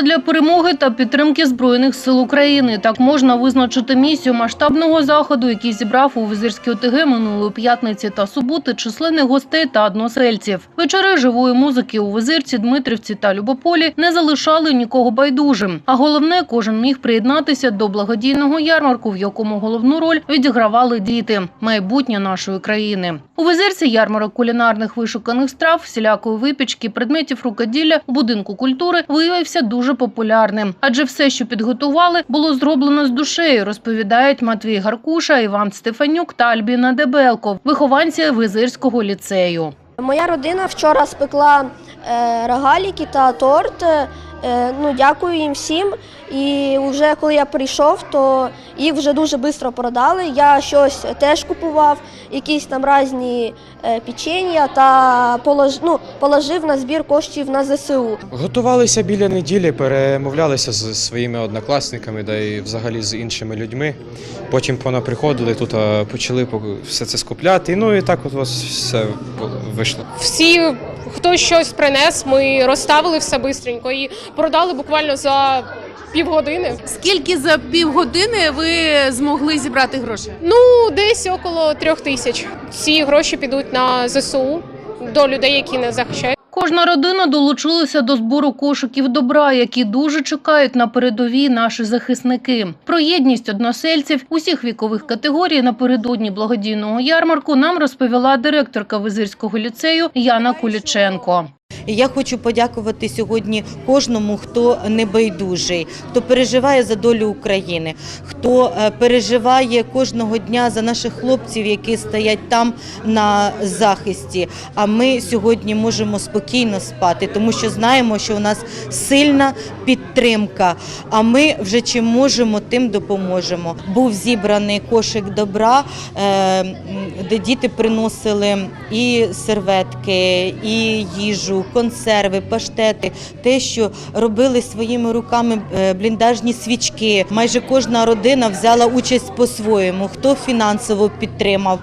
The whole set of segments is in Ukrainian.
Задля перемоги та підтримки збройних сил України. Так можна визначити місію масштабного заходу, який зібрав у Визирській ОТГ минулої п'ятниці та суботи численних гостей та односельців. Вечори живої музики у Визирці, Дмитрівці та Любополі не залишали нікого байдужим. А головне, кожен міг приєднатися до благодійного ярмарку, в якому головну роль відігравали діти майбутнє нашої країни. У Визирці ярмарок кулінарних вишуканих страв, всілякої випічки, предметів рукоділля у будинку культури виявився дуже популярним, адже все, що підготували, було зроблено з душею, розповідають Матвій Гаркуша, Іван Стефанюк та Альбіна Дебелко, вихованці Визирського ліцею. Моя родина вчора спекла е, рогаліки та торт. Е, ну, дякую їм всім. І вже коли я прийшов, то їх вже дуже швидко продали. Я щось теж купував, якісь там різні е, печення та полож, ну, положив на збір коштів на ЗСУ. Готувалися біля неділі, перемовлялися з своїми однокласниками, да і взагалі з іншими людьми. Потім вона приходили тут, почали все це скупляти. Ну і так от у вас все вийшло. всі, хто щось принес, ми розставили все бистренько і продали буквально за півгодини. Скільки за півгодини ви змогли зібрати грошей? Ну, десь около трьох тисяч. Ці гроші підуть на ЗСУ до людей, які не захищають. Кожна родина долучилася до збору кошиків добра, які дуже чекають на передовій наші захисники. Про єдність односельців усіх вікових категорій напередодні благодійного ярмарку нам розповіла директорка Визирського ліцею Яна Куліченко. І я хочу подякувати сьогодні кожному, хто небайдужий, хто переживає за долю України, хто е, переживає кожного дня за наших хлопців, які стоять там на захисті. А ми сьогодні можемо спокійно спати, тому що знаємо, що у нас сильна підтримка. А ми вже чим можемо, тим допоможемо. Був зібраний кошик добра, е, де діти приносили і серветки, і їжу, консерви, паштети, те, що робили своїми руками е, бліндажні свічки. Майже кожна родина взяла участь по-своєму. Хто фінансово підтримав,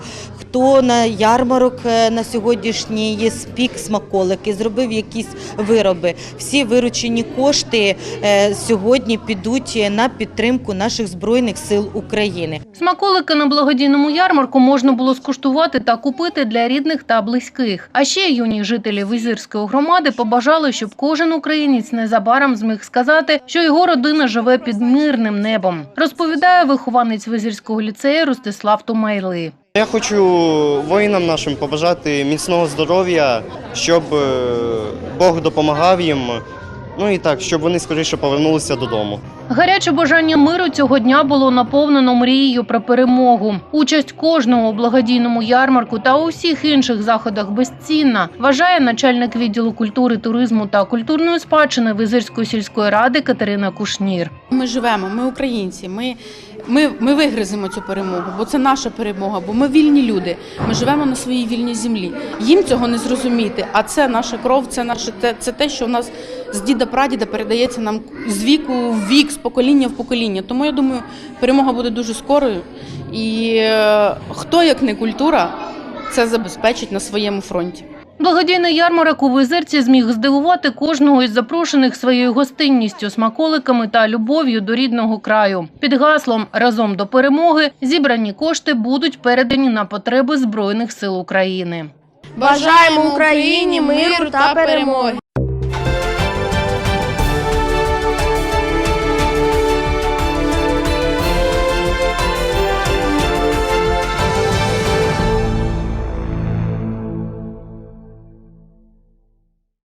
хто на ярмарок е, на сьогоднішній спік смаколики, зробив якісь вироби. Всі виручені кошти е, сьогодні підуть на підтримку наших збройних сил України. Смаколики на благодійному ярмарку можна було скуштувати та купити для рідних та близьких. А ще юні жителі Визирської громади побажали, щоб кожен українець незабаром зміг сказати, що його родина живе під мирним небом. Розповідає вихованець Визирського ліцею Ростислав Тумайли. Я хочу воїнам нашим побажати міцного здоров'я, щоб е, Бог допомагав їм. Ну і так, щоб вони скоріше повернулися додому. Гаряче бажання миру цього дня було наповнено мрією про перемогу. Участь кожного у благодійному ярмарку та у всіх інших заходах безцінна, вважає начальник відділу культури, туризму та культурної спадщини Визирської сільської ради Катерина Кушнір. Ми живемо, ми українці. Ми, ми, ми вигриземо цю перемогу, бо це наша перемога, бо ми вільні люди. Ми живемо на своїй вільній землі. Їм цього не зрозуміти. А це наша кров, це наше те, це те, що в нас з діда прадіда передається нам з віку в вік, з покоління в покоління. Тому я думаю, перемога буде дуже скорою. І е, хто як не культура, це забезпечить на своєму фронті. Благодійний ярмарок у Визирці зміг здивувати кожного із запрошених своєю гостинністю, смаколиками та любов'ю до рідного краю. Під гаслом разом до перемоги зібрані кошти будуть передані на потреби збройних сил України. Бажаємо Україні миру та перемоги!